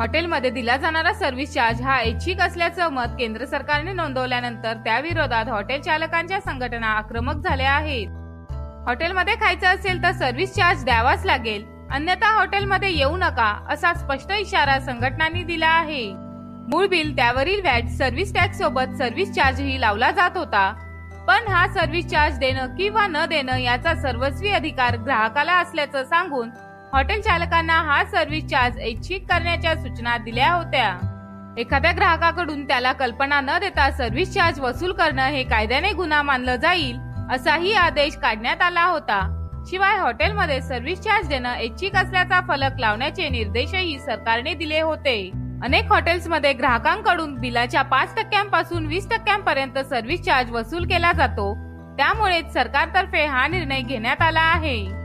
हॉटेलमध्ये दिला जाणारा सर्व्हिस चार्ज हा ऐच्छिक असल्याचं मत केंद्र सरकारने नोंदवल्यानंतर त्याविरोधात हॉटेल चालकांच्या संघटना आक्रमक झाल्या आहेत. हॉटेलमध्ये खायचं असेल तर सर्व्हिस चार्ज द्यावाच लागेल. अन्यथा हॉटेलमध्ये येऊ नका असा स्पष्ट इशारा संघटनांनी दिला आहे. मूळ बिल त्यावरील व्हॅट सर्व्हिस टॅक्स सोबत सर्व्हिस चार्जही लावला जात होता. पण हा सर्व्हिस चार्ज देणं किंवा न देणं याचा सर्वस्वी अधिकार ग्राहकाला असल्याचं सांगून हॉटेल चालकांना हा सर्व्हिस चार्ज ऐच्छिक करण्याच्या सूचना दिल्या होत्या. एखाद्या ग्राहकाकडून त्याला कल्पना न देता सर्व्हिस चार्ज वसूल करणं हे कायद्याने गुन्हा मानलं जाईल असाही आदेश काढण्यात आला होता. शिवाय हॉटेलमध्ये सर्व्हिस चार्ज देणं ऐच्छिक असल्याचा फलक लावण्याचे निर्देशही सरकारने दिले होते. अनेक हॉटेल्समध्ये ग्राहकांकडून बिलाच्या पाच टक्क्यांपासून वीस टक्क्यांपर्यंत सर्व्हिस चार्ज वसूल केला जातो. त्यामुळेच सरकारतर्फे हा निर्णय घेण्यात आला आहे.